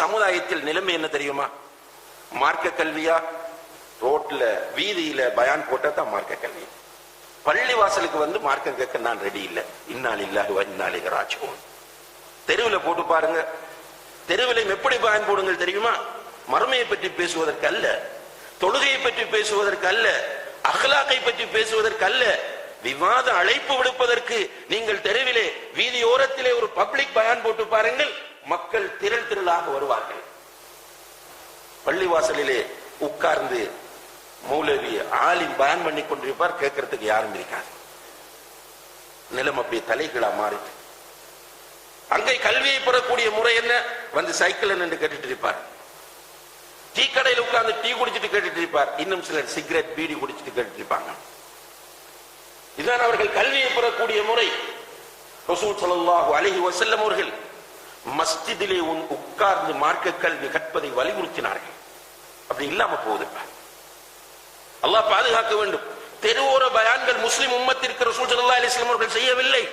சமுதாயத்தில் நிலைமை என்ன தெரியுமா? மார்க்க கல்வியா? ரோட்ல வீதியில பயான் போட்டா தான் மார்க்க கல்வி. பள்ளி வாசலுக்கு வந்து மார்க்கம் கேட்க நான் ரெடி இல்ல. இன்னால் இல்லாத இந்நாளிக ராஜ்கோன் தெருவில் போட்டு பாருங்க. தெருவில் எப்படி பயன் போடுங்கள் தெரியுமா? மறுமையை பற்றி பேசுவதற்கு அல்ல. தொழுகையை பற்றி பேசுவதற்கு அல்ல. அகலாக்கை பற்றி பேசுவதற்கு அல்ல. விவாத அழைப்பு விடுப்பதற்கு நீங்கள் தெருவிலே வீதியோரத்திலே ஒரு பப்ளிக் பயான் போட்டு பாருங்கள் மக்கள் திரள் திரளாக வருவார்கள். பள்ளிவாசலிலே உட்கார்ந்து மௌலவி ஆலிம் பயன் பண்ணி கொண்டிருப்பார் கேட்கறதுக்கு யாரும் இருக்காது. நிலம் அப்படியே தலைகளா மாறிட்டு. அங்கே கல்வியை பெறக்கூடிய முறை என்ன? வந்து சைக்கிள் நின்று கேட்டுட்டு இருப்பார். டீ கடையில் உட்கார்ந்து டீ குடிச்சிட்டு கேட்டுட்டு இருப்பார். இன்னும் சிலர் சிகரெட் பீடி குடிச்சிட்டு கேட்டுட்டு இருப்பாங்க. இதுதான் அவர்கள் கல்வியை பெறக்கூடிய முறை. ரசூல் ஸல்லல்லாஹு அலைஹி வஸல்லம் அவர்கள் மஸ்ஜிதிலே உன் உட்கார்ந்து மார்க்க கல்வி கற்பதை வலியுறுத்தினார்கள். அப்படி இல்லாம போகுது. அல்லாஹ் பாதுகாக்க வேண்டும். தெருவோர பயான்கள் முஸ்லிம் உம்மத்திற்கு ரசூல் சல்லா அலிஸ்லாம் அவர்கள் செய்யவில்லை.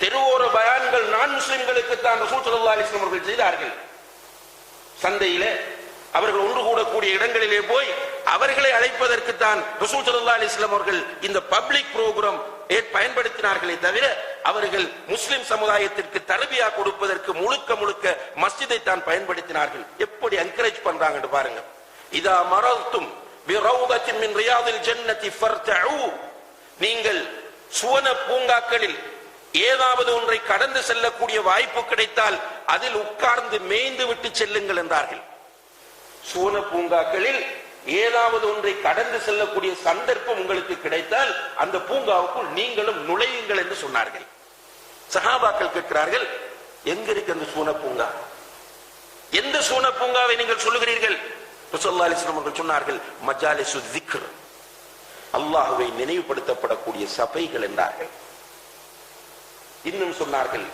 தெருவோர பயான்கள் நான் முஸ்லிம்களுக்கு தான் ரசூல் சல்லா அலிஸ்லாம் அவர்கள் செய்தார்கள். சந்தையிலே அவர்கள் ஒன்று கூடக்கூடிய இடங்களிலே போய் அவர்களை அழைப்பதற்கு தான் ரசூல் சல்லா அலிஸ்லாம் அவர்கள் இந்த பப்ளிக் ப்ரோக்ராம் பயன்படுத்தினார்களே தவிர அவர்கள் முஸ்லிம் சமுதாயத்திற்கு தரபியா கொடுப்பதற்கு முழுக்க முழுக்க மஸ்ஜிதை தான் பயன்படுத்தினார்கள். எப்படி என்கரேஜ் பண்றாங்க பாருங்க. இதா மரத்தும் மின் ரியாதில் ஜன்னதி ஃபர்தஉ நீங்கள் சுவன பூங்காக்களில் ஏதாவது ஒன்றை கடந்து செல்லக்கூடிய வாய்ப்பு கிடைத்தால் அதில் உட்கார்ந்து மேய்ந்து விட்டு செல்லுங்கள் என்றார்கள். சுவன பூங்காக்களில் ஏதாவது ஒன்றை கடந்து செல்லக்கூடிய சந்தர்ப்பம் உங்களுக்கு கிடைத்தால் அந்த பூங்காவுக்குள் நீங்களும் நுழையுங்கள் என்று சொன்னார்கள். சகாபாக்கள் கேட்கிறார்கள் எங்க இருக்கு அந்த சூன பூங்கா? எந்த சூன பூங்காவை நீங்கள் சொல்லுகிறீர்கள்? சொன்னார்கள் மஜாலி திக்ர். அல்லாஹுவை நினைவுபடுத்தப்படக்கூடிய சபைகள் என்றார்கள். இன்னும் சொன்னார்கள்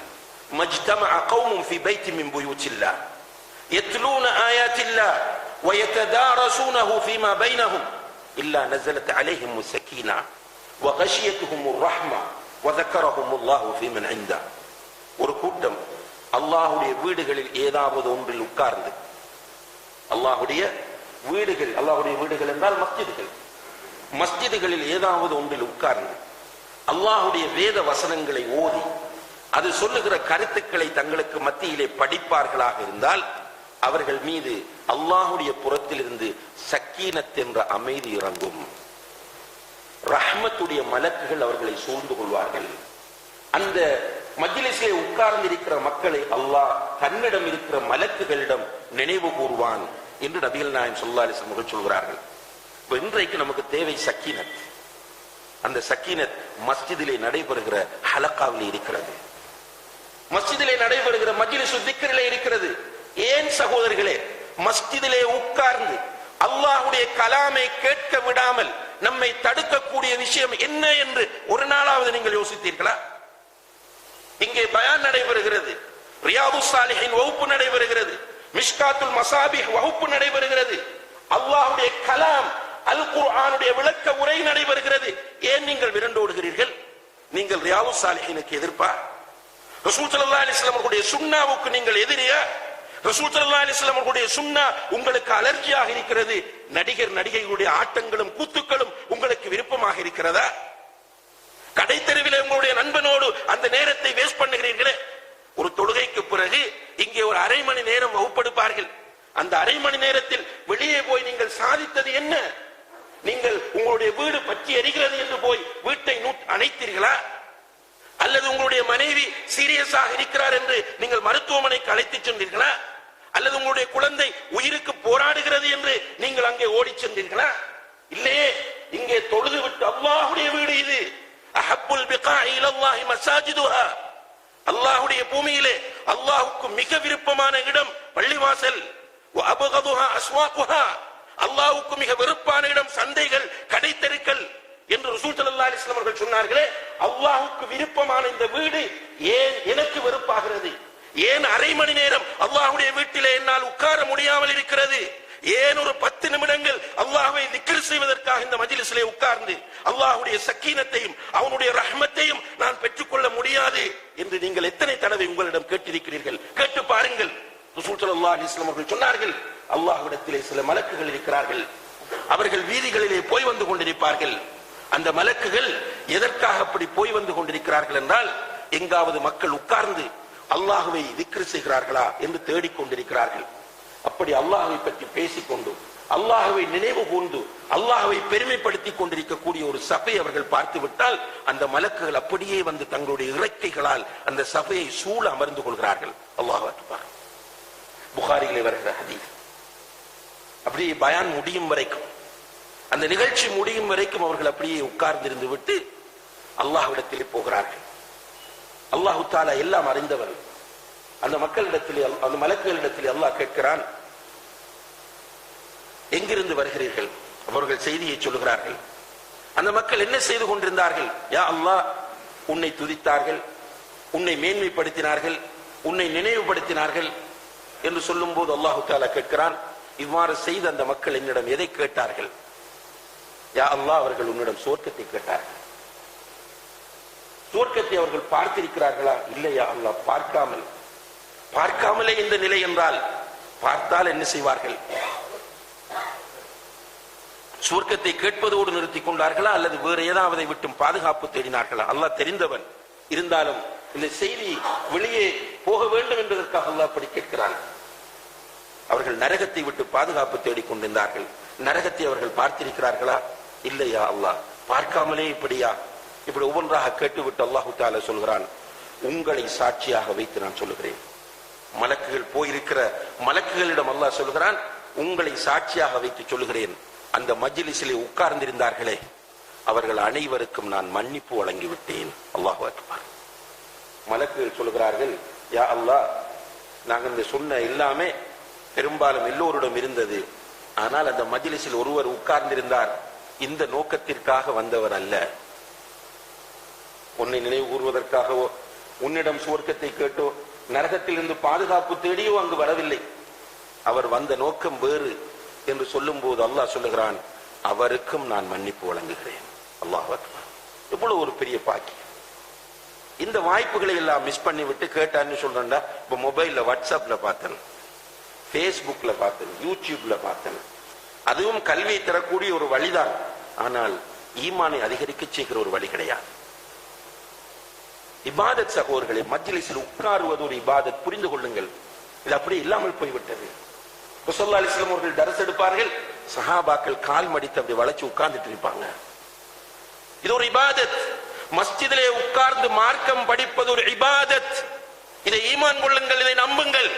மஜ்தம அகௌமும் ஃபி பைத்தி மின் புயூச்சில்லா எத்லூன ஆயாத்தில்லா ويتدارسونه فيما بينهم إلا نزلت عليهم السكينة وغشيتهم الرحمة وذكرهم الله في من عنده ஒரு கூட்டம் அல்லாஹுடைய வீடுகளில் ஏதாவது ஒன்றில் உட்கார்ந்து அல்லாஹுடைய வீடுகள் அல்லாஹுடைய வீடுகள் என்றால் மஸ்ஜிதுகள் மஸ்ஜிதுகளில் ஏதாவது ஒன்றில் உட்கார்ந்து அல்லாஹுடைய வேத வசனங்களை ஓதி அது சொல்லுகிற கருத்துக்களை தங்களுக்கு மத்தியிலே படிப்பார்களாக இருந்தால் அவர்கள் மீது அல்லாஹுடைய புறத்திலிருந்து சக்கீனத் என்ற அமைதி இறங்கும். ரஹ்மத்துடைய மலக்குகள் அவர்களை சூழ்ந்து கொள்வார்கள். அந்த மஜ்லிஸிலே உட்கார்ந்து இருக்கிற மக்களை அல்லாஹ் தன்னிடம் இருக்கிற மலக்குகளிடம் நினைவு கூறுவான் என்று நபிகள் நாயம் சொல்லாலி சமூகம் சொல்கிறார்கள். இன்றைக்கு நமக்கு தேவை சக்கீனத். அந்த சக்கீனத் மஸ்ஜிதிலே நடைபெறுகிற ஹலக்காவிலே இருக்கிறது. மஸ்ஜிதிலே நடைபெறுகிற மஜ்லிசு திக்கரிலே இருக்கிறது. ஏன் சகோதரர்களே மஸ்ஜிதிலே உட்கார்ந்து அல்லாஹுடைய கலாமை கேட்க விடாமல் நம்மை தடுக்கக்கூடிய விஷயம் என்ன என்று ஒரு நாளாவது நீங்கள் யோசித்தீர்களா? இங்கே பயான் நடைபெறுகிறது ரியாது சாலிஹின் வகுப்பு நடைபெறுகிறது மிஷ்காத்துல் மசாபி வகுப்பு நடைபெறுகிறது. அல்லாஹுடைய கலாம் அல் குர்ஆனுடைய விளக்க உரை நடைபெறுகிறது. ஏன் நீங்கள் விரண்டோடுகிறீர்கள் நீங்கள் ரியாது சாலிஹினுக்கு எதிர்ப்பா? ரசூல் சல்லா அலைஹி சுண்ணாவுக்கு நீங்கள் எதிரியா? ரசூல் ஸல்லல்லாஹு உங்களுக்கு அலர்ஜியாக இருக்கிறது. நடிகர் நடிகைகளுடைய ஆட்டங்களும் கூத்துக்களும் உங்களுக்கு விருப்பமாக இருக்கிறதா? கடை தெருவில் உங்களுடைய நண்பனோடு அந்த நேரத்தை வேஸ்ட் பண்ணுகிறீர்களே. ஒரு தொழுகைக்கு பிறகு இங்கே ஒரு அரை மணி நேரம் வகுப்படுப்பார்கள். அந்த அரை மணி நேரத்தில் வெளியே போய் நீங்கள் சாதித்தது என்ன? நீங்கள் உங்களுடைய வீடு பற்றி எரிகிறது என்று போய் வீட்டை அணைத்தீர்களா? அல்லது உங்களுடைய மனைவி சீரியஸாக இருக்கிறார் என்று நீங்கள் மருத்துவமனைக்கு அழைத்து சென்றீர்களா? அல்லது உங்களுடைய குழந்தை உயிருக்கு போராடுகிறது என்று நீங்கள் அங்கே ஓடிச் சென்றீர்களா? இல்லையே இங்கே தொழுது விட்டு அல்லாஹுடைய வீடு இது. அஹப்புல் பிகா இலல்லாஹி மசாஜிதுஹா. அல்லாஹுடைய பூமியிலே அல்லாஹுக்கு மிக விருப்பமான இடம் பள்ளிவாசல். அபகதுஹா அஸ்வாக்குஹா அல்லாஹுக்கு மிக வெறுப்பான இடம் சந்தைகள் கடைத்தெருக்கள் என்று ரசூல் சல்லா அலைஹி அவர்கள் சொன்னார்களே அல்லாஹுக்கு விருப்பமான இந்த வீடு ஏன் எனக்கு வெறுப்பாகிறது? ஏன் அரை மணி நேரம் அல்லாஹுடைய வீட்டிலே என்னால் உட்கார முடியாமல் இருக்கிறது? ஏன் ஒரு பத்து நிமிடங்கள் அல்லாஹ்வை நிக்கல் செய்வதற்காக இந்த மஜிலிசிலே உட்கார்ந்து அல்லாஹுடைய சக்கீனத்தையும் அவனுடைய ரஹ்மத்தையும் நான் பெற்றுக்கொள்ள முடியாது என்று நீங்கள் எத்தனை தடவை உங்களிடம் கேட்டிருக்கிறீர்கள்? கேட்டு பாருங்கள். அவர்கள் சொன்னார்கள் அல்லாஹ்விடத்திலே சில மலக்குகள் இருக்கிறார்கள். அவர்கள் வீதிகளிலே போய் வந்து கொண்டிருப்பார்கள். அந்த மலக்குகள் எதற்காக அப்படி போய் வந்து கொண்டிருக்கிறார்கள் என்றால் எங்காவது மக்கள் உட்கார்ந்து அல்லாஹுவை திக்ரு செய்கிறார்களா என்று தேடிக் கொண்டிருக்கிறார்கள் அப்படி அல்லாஹுவை பற்றி பேசிக்கொண்டு அல்லாஹுவை நினைவு கூர்ந்து அல்லாஹுவை பெருமைப்படுத்திக் கொண்டிருக்கக்கூடிய ஒரு சபை அவர்கள் பார்த்து விட்டால் அந்த மலக்குகள் அப்படியே வந்து தங்களுடைய இறக்கைகளால் அந்த சபையை சூழ அமர்ந்து கொள்கிறார்கள். அல்லாஹ் புகாரிகளை வருகிற ஹதீஸ். அப்படியே பயான் முடியும் வரைக்கும் அந்த நிகழ்ச்சி முடியும் வரைக்கும் அவர்கள் அப்படியே உட்கார்ந்திருந்து விட்டு அல்லாஹ்விடத்திலே போகிறார்கள். அல்லாஹு தாலா எல்லாம் அறிந்தவர் அந்த மக்களிடத்திலே அந்த மலக்குகளிடத்திலே அல்லாஹ் கேட்கிறான் எங்கிருந்து வருகிறீர்கள்? அவர்கள் செய்தியை சொல்லுகிறார்கள். அந்த மக்கள் என்ன செய்து கொண்டிருந்தார்கள்? யா அல்லாஹ் உன்னை துதித்தார்கள் உன்னை மேன்மைப்படுத்தினார்கள் உன்னை நினைவுபடுத்தினார்கள் என்று சொல்லும்போது அல்லாஹு தாலா கேட்கிறான். இவ்வாறு செய்த அந்த மக்கள் என்னிடம் எதை கேட்டார்கள்? யா அல்லாஹ் அவர்கள் உன்னிடம் சுவர்க்கத்தை கேட்டார்கள். சுவர்க்கத்தை அவர்கள் பார்த்திருக்கிறார்களா? இல்லையா? அல்ல பார்க்காமல். பார்க்காமலே இந்த நிலை என்றால் பார்த்தால் என்ன செய்வார்கள்? சுவர்க்கத்தை கேட்பதோடு நிறுத்திக் கொண்டார்களா? அல்லது வேறு ஏதாவது விட்டும் பாதுகாப்பு தேடினார்களா? அல்லாஹ் தெரிந்தவன் இருந்தாலும் இந்த செய்தி வெளியே போக வேண்டும் என்பதற்காக அல்லாஹ் அப்படி கேட்கிறான். அவர்கள் நரகத்தை விட்டு பாதுகாப்பு தேடிக் கொண்டிருந்தார்கள். நரகத்தை அவர்கள் பார்த்திருக்கிறார்களா? இல்லையா அல்லாஹ்? பார்க்காமலே இப்படியா? இப்படி ஒவ்வொன்றாக கேட்டுவிட்டு அல்லாஹு தால சொல்கிறான் உங்களை சாட்சியாக வைத்து நான் சொல்லுகிறேன். மலக்குகள் போயிருக்கிற மலக்குகளிடம் அல்லாஹ் சொல்கிறான் உங்களை சாட்சியாக வைத்து சொல்லுகிறேன். அந்த மஜிலிசிலே உட்கார்ந்திருந்தார்களே அவர்கள் அனைவருக்கும் நான் மன்னிப்பு வழங்கி விட்டேன் அல்லாஹ் அக்பர். மலக்குகள் சொல்கிறார்கள் யா அல்லாஹ் நாங்கள் இந்த சொன்ன எல்லாமே பெரும்பாலும் எல்லோரிடம் இருந்தது. ஆனால் அந்த மஜ்லிஸில் ஒருவர் உட்கார்ந்திருந்தார். இந்த நோக்கத்திற்காக வந்தவர் அல்ல. உன்னை நினைவு கூறுவதற்காகவோ உன்னிடம் சுவர்க்கத்தை கேட்டோ நரகத்திலிருந்து பாதுகாப்பு தேடியோ அங்கு வரவில்லை. அவர் வந்த நோக்கம் வேறு என்று சொல்லும் போது அல்லாஹ் சொல்லுகிறான் அவருக்கும் நான் மன்னிப்பு வழங்குகிறேன். அல்லாஹ் எவ்வளவு ஒரு பெரிய பாக்கியம். இந்த வாய்ப்புகளை எல்லாம் மிஸ் பண்ணி விட்டு கேட்டான்னு சொல்றேன்டா இப்ப மொபைல்ல வாட்ஸ்அப்ல பார்த்தேன் ஃபேஸ்புக்ல பார்த்தேன் யூடியூப்ல பார்த்தேன். அதுவும் கல்வியை தரக்கூடிய ஒரு வழிதான். ஆனால் ஈமானை அதிகரிக்க செய்கிற ஒரு வழி கிடையாது. இபாதத் சகோதரர்களை மஜ்லிஸில் உட்காருவது ஒரு இபாதத் புரிந்து கொள்ளுங்கள். இது அப்படி இல்லாமல் போய்விட்டது. ரசூலுல்லாஹி அலிஸ்லாம் அவர்கள் தரசு எடுப்பார்கள். சஹாபாக்கள் கால் மடித்து அப்படி வளைச்சு உட்கார்ந்துட்டு இருப்பாங்க. இது ஒரு இபாதத். மஸ்ஜிதிலே உட்கார்ந்து மார்க்கம் படிப்பது ஒரு இபாதத். இதை ஈமான் கொள்ளுங்கள் இதை நம்புங்கள்.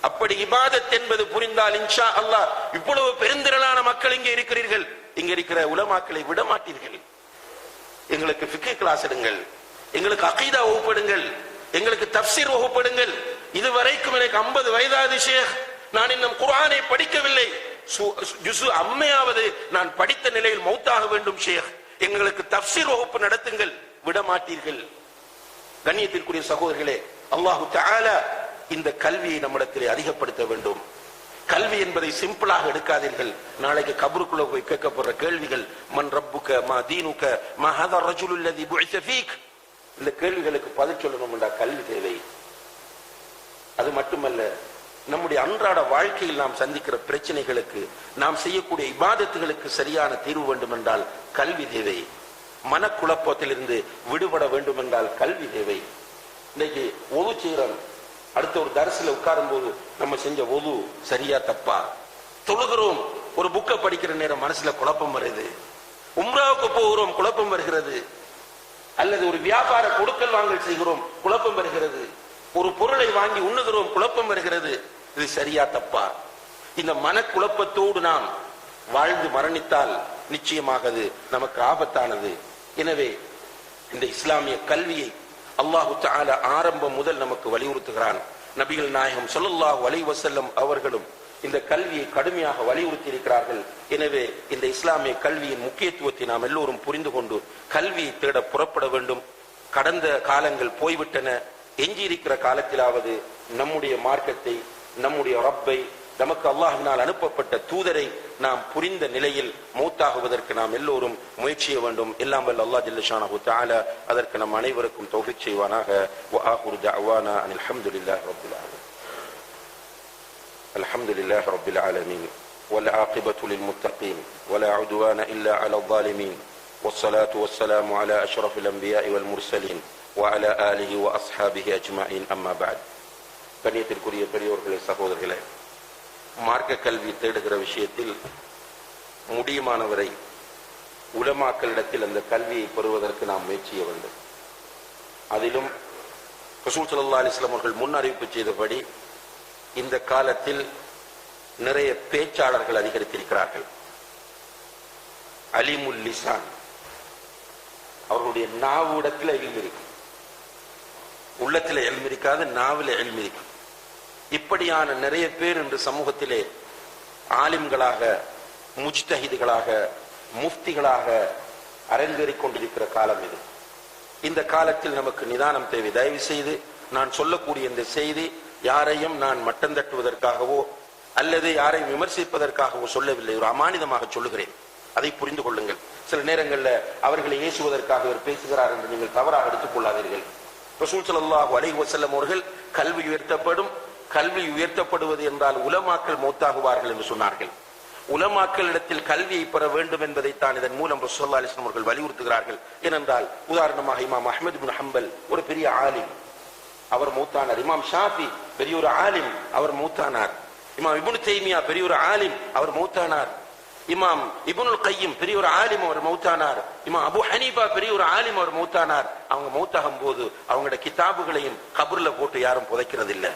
அப்படி இபாதத் என்பது புரிந்தால் இன்ஷா அல்லாஹ் இவ்வளவு பெருந்திரளான மக்கள் இங்கே இருக்கிறீர்கள். இங்க இருக்கிற உலமாக்களை விட மாட்டீர்கள் எங்களுக்கு பிக்கு கிளாஸ் எடுங்கள். எங்களுக்கு அகீதா வகுப்படுங்கள். எங்களுக்கு தப்சீர் வகுப்படுங்கள். இதுவரைக்கும் எனக்கு 50 வயதாது ஷேக். நான் இன்னும் குரானை படிக்கவில்லை. ஜுசு அம்மையாவது நான் படித்த நிலையில் மௌத்தாக வேண்டும் ஷேக். எங்களுக்கு தப்சீர் வகுப்பு நடத்துங்கள். விட மாட்டீர்கள் கண்ணியத்திற்குரிய சகோதரர்களே அல்லாஹு இந்த கல்வியை நம்மிடத்திலே அதிகப்படுத்த வேண்டும். கல்வி என்பதை சிம்பிளாக எடுக்காதீர்கள். நாளைக்கு கபருக்குள்ள போய் கேட்கப்படுற கேள்விகள் மன் ரப்புக்க மா தீனுக்க மா ஹதா ரஜுல் புஇஸ ஃபீக்? இந்த கேள்விகளுக்கு பதில் சொல்லணும் என்றா கல்வி தேவை. அது மட்டுமல்ல நம்முடைய அன்றாட வாழ்க்கையில் நாம் சந்திக்கிற பிரச்சனைகளுக்கு நாம் செய்யக்கூடிய இபாதத்துகளுக்கு சரியான தீர்வு வேண்டும் என்றால் கல்வி தேவை. மனக்குழப்பத்திலிருந்து விடுபட வேண்டும் என்றால் கல்வி தேவை. இன்னைக்கு ஒது செய்யறோம் அடுத்த ஒரு தரிசில உட்காரும் போது நம்ம செஞ்ச ஒது சரியா தப்பா? தொழுகிறோம் ஒரு புக்கை படிக்கிற நேரம் மனசுல குழப்பம் வருது. உம்ராவுக்கு போகிறோம் குழப்பம் வருகிறது. அல்லது ஒரு வியாபார கொடுக்கல் வாங்கல் செய்கிறோம் குழப்பம் வருகிறது. ஒரு பொருளை வாங்கி உண்ணுகிறோம் குழப்பம் வருகிறது. இது சரியா தப்பா? இந்த மனக்குழப்பத்தோடு நாம் வாழ்ந்து மரணித்தால் நிச்சயமாக அது நமக்கு ஆபத்தானது. எனவே இந்த இஸ்லாமிய கல்வியை அல்லாஹு ஆரம்பம் முதல் நமக்கு வலியுறுத்துகிறான். நபிகள் நாயகம் சொல்லல்லாஹ் வலை வசல்லம் அவர்களும் இந்த கல்வியை கடுமையாக வலியுறுத்தி இருக்கிறார்கள் எனவே இந்த இஸ்லாமிய கல்வியின் முக்கியத்துவத்தை நாம் எல்லோரும் புரிந்து கொண்டு கல்வியை தேட புறப்பட வேண்டும். கடந்த காலங்கள் போய்விட்டன. எஞ்சியிருக்கிற காலத்திலாவது நம்முடைய மார்க்கத்தை நம்முடைய ரப்பை நமக்கு அல்லாஹினால் அனுப்பப்பட்ட தூதரை நாம் புரிந்த நிலையில் மூத்தாகுவதற்கு நாம் எல்லோரும் முயற்சிய வேண்டும். எல்லாம் வல்ல அல்லாஹ் ஜல்லஷானஹு தஆலா அதற்கு நம் அனைவருக்கும் தௌஃபீக் செய்வானாக. வ அனில் அஹமதுல்லா ரப்பில் الحمد لله رب العالمين والعاقبة للمتقين ولا عدوان إلا على الظالمين والصلاة والسلام على أشرف الأنبياء والمرسلين وعلى آله وأصحابه أجمعين أما بعد கண்ணியத்திற்குரிய பெரியோர்களே சகோதரர்களே மார்க்க கல்வி தேடுகிற விஷயத்தில் முடியுமானவரை உலமாக்களிடத்தில் அந்த கல்வியை பெறுவதற்கு நாம் முயற்சிய வேண்டும் அதிலும் ரசூல் சல்லா அலிஸ்லாம் அவர்கள் முன் அறிவிப்பு செய்தபடி இந்த காலத்தில் நிறைய பேச்சாளர்கள் அதிகரித்திருக்கிறார்கள். அலிமுல் லிசான். அவர்களுடைய நாவு இடத்துல எல்மி உள்ளத்தில் எல்மி இருக்காது நாவில் எல்மி இப்படியான நிறைய பேர் இன்று சமூகத்திலே ஆலிம்களாக முஜ்தஹிதுகளாக முஃப்திகளாக அரங்கேறிக் கொண்டிருக்கிற காலம் இது. இந்த காலத்தில் நமக்கு நிதானம் தேவை. தயவு செய்து நான் சொல்லக்கூடிய இந்த செய்தி யாரையும் நான் மட்டம் தட்டுவதற்காகவோ அல்லது யாரையும் விமர்சிப்பதற்காகவோ சொல்லவில்லை. ஒரு அமானிதமாக சொல்லுகிறேன். அதை புரிந்து கொள்ளுங்கள். சில நேரங்களில் அவர்களை ஏசுவதற்காக அவர் பேசுகிறார் என்று நீங்கள் தவறாக எடுத்துக் கொள்ளாதீர்கள். ரசூல் ஸல்லல்லாஹு அலை வசல்லம் அவர்கள் கல்வி உயர்த்தப்படும் கல்வி உயர்த்தப்படுவது என்றால் உலமாக்கள் மூத்தாகுவார்கள் என்று சொன்னார்கள். உலமாக்களிடத்தில் கல்வியை பெற வேண்டும் என்பதைத்தான் இதன் மூலம் ரசூல்லா அலிஸ்லாம் அவர்கள் வலியுறுத்துகிறார்கள். ஏனென்றால் உதாரணமாக இமாம் அஹ்மது பின் ஹம்பல் ஒரு பெரிய ஆலிம் அவர் மூத்தானார். இமாம் ஷாஃபி பெரிய ஒரு ஆலிம் அவர் மூத்தானார். இமாம் இப்னு தைமியா பெரிய ஒரு ஆலிம் அவர் மூத்தானார். இமாம் இபுனுல் கையும் பெரிய ஒரு ஆலிம் அவர் மௌத்தானார். இமாம் அபு ஹனீபா பெரிய ஒரு ஆலிம் அவர் மௌத்தானார். அவங்க மௌத்தாகும் போது அவங்களோட கிதாபுகளையும் கபர்ல போட்டு யாரும் புதைக்கிறது இல்ல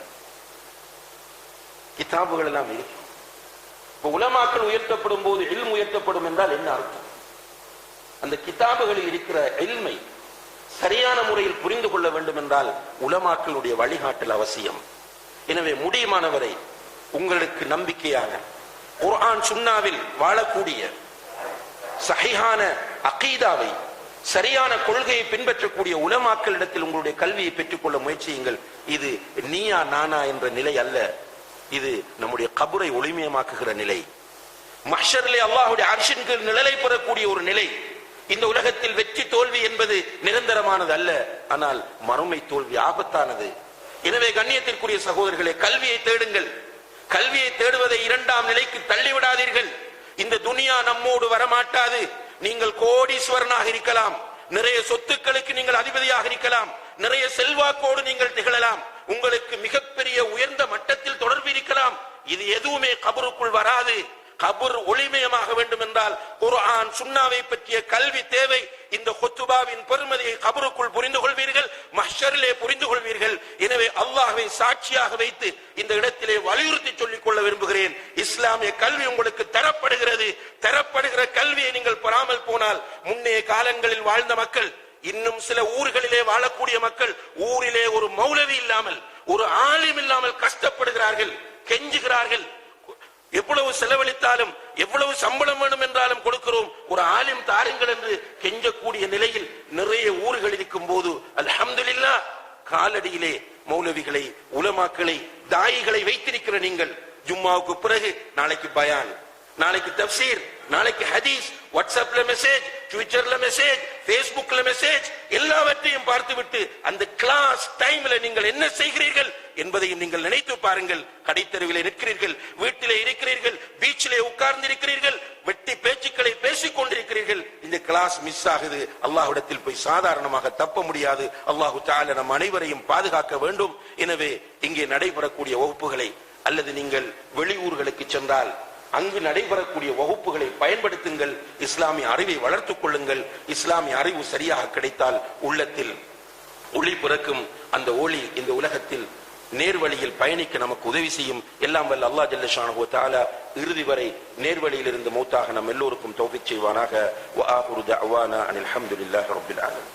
கிதாபுகள் எல்லாம் இருக்கு. இப்ப உலமாக்கள் உயர்த்தப்படும் போது இல்ம் உயர்த்தப்படும் என்றால் என்ன அர்த்தம்? அந்த கிதாபுகளில் இருக்கிற எல்மை சரியான முறையில் புரிந்து கொள்ள வேண்டும் என்றால் உலமாக்களுடைய வழிகாட்டல் அவசியம். எனவே முடியுமானவரை உங்களுக்கு நம்பிக்கையான குர்ஆன் சுன்னாவில் வாழக்கூடிய சஹிஹான அகீதாவை சரியான கொள்கையை பின்பற்றக்கூடிய உலமாக்களிடத்தில் உங்களுடைய கல்வியை பெற்றுக்கொள்ள முயற்சியுங்கள். இது நீயா நானா என்ற நிலை அல்ல. இது நம்முடைய கபுரை ஒளிமயமாக்குகிற நிலை. மஹ்ஷரிலே அல்லாஹுடைய அர்ஷின் கீழ் நிழலை பெறக்கூடிய ஒரு நிலை. இந்த உலகத்தில் வெற்றி தோல்வி என்பது நிரந்தரமானது அல்ல ஆனால் மறுமை தோல்வி ஆபத்தானது. எனவே கண்ணியத்திற்குரிய சகோதரர்களே கல்வியை தேடுங்கள். கல்வியை தேடுவதை இரண்டாம் நிலைக்கு தள்ளிவிடாதீர்கள். இந்த துனியா நம்மோடு வரமாட்டாது. நீங்கள் கோடீஸ்வரனாக இருக்கலாம். நிறைய சொத்துக்களுக்கு நீங்கள் அதிபதியாக இருக்கலாம். நிறைய செல்வாக்கோடு நீங்கள் திகழலாம். உங்களுக்கு மிகப்பெரிய உயர்ந்த மட்டத்தில் தொடர்பு இருக்கலாம். இது எதுவுமே கபருக்குள் வராது. கபர் ஒளிமயமாக வேண்டும் என்றால் குர்ஆன் சுண்ணாவை பற்றிய கல்வி தேவை. இந்த ஹொத்துபாவின் பெருமதியை கபருக்குள் புரிந்து கொள்வீர்கள் மஹ்ஷரிலே புரிந்து கொள்வீர்கள். எனவே அல்லாஹை சாட்சியாக வைத்து இந்த இடத்திலே வலியுறுத்தி சொல்லிக் கொள்ள விரும்புகிறேன். இஸ்லாமிய கல்வி உங்களுக்கு தரப்படுகிறது. தரப்படுகிற கல்வியை நீங்கள் பெறாமல் போனால் முன்னைய காலங்களில் வாழ்ந்த மக்கள் இன்னும் சில ஊர்களிலே வாழக்கூடிய மக்கள் ஊரிலே ஒரு மௌலவி இல்லாமல் ஒரு ஆலிம் இல்லாமல் கஷ்டப்படுகிறார்கள் கெஞ்சுகிறார்கள். எவ்வளவு செலவழித்தாலும் எவ்வளவு சம்பளம் வேணும் என்றாலும் கொடுக்கிறோம். ஒரு ஆலிம் தாருங்கள் என்று கெஞ்சக்கூடிய நிலையில் நிறைய ஊர்கள் இருக்கும் போது அல்ஹம்துலில்லா காலடியிலே மௌலவிகளை உலமாக்களை தாயிகளை வைத்திருக்கிற நீங்கள் ஜும்மாவுக்கு பிறகு நாளைக்கு பயான் நாளைக்கு தப்சீர் நாளைக்கு ஹதீஸ் வாட்ஸ்அப்ல மெசேஜ் ட்விட்டர்ல மெசேஜ் பேஸ்புக்ல மெசேஜ் எல்லாவற்றையும் பார்த்துவிட்டு அந்த கிளாஸ் டைம்ல நீங்கள் என்ன செய்கிறீர்கள் என்பதையும் நீங்கள் நினைத்து பாருங்கள். கடைத்தெருவிலே நிற்கிறீர்கள் வீட்டிலே இருக்கிறீர்கள் பீச்சிலே உட்கார்ந்து இருக்கிறீர்கள் வெட்டி பேச்சுக்களை பேசிக் கொண்டிருக்கிறீர்கள். இந்த கிளாஸ் மிஸ் ஆகுது. அல்லாஹ்விடத்தில் போய் சாதாரணமாக தப்ப முடியாது. அல்லாஹு தால நம் அனைவரையும் பாதுகாக்க வேண்டும். எனவே இங்கே நடைபெறக்கூடிய வகுப்புகளை அல்லது நீங்கள் வெளியூர்களுக்கு சென்றால் அங்கு நடைபெறக்கூடிய வகுப்புகளை பயன்படுத்துங்கள். இஸ்லாமிய அறிவை வளர்த்துக் கொள்ளுங்கள். இஸ்லாமிய அறிவு சரியாக கிடைத்தால் உள்ளத்தில் ஒளி பிறக்கும். அந்த ஒளி இந்த உலகத்தில் நேர்வழியில் பயணிக்க நமக்கு உதவி செய்யும். எல்லாம் வல்ல அல்லாஹ் ஜல்லஷானு தாலா இறுதி வரை நேர்வழியில் இருந்து மூத்தாக நம் எல்லோருக்கும் தௌஃபிக் செய்வானாக. அனில் ஹம்துலில்லாஹி ரபுல் ஆலம்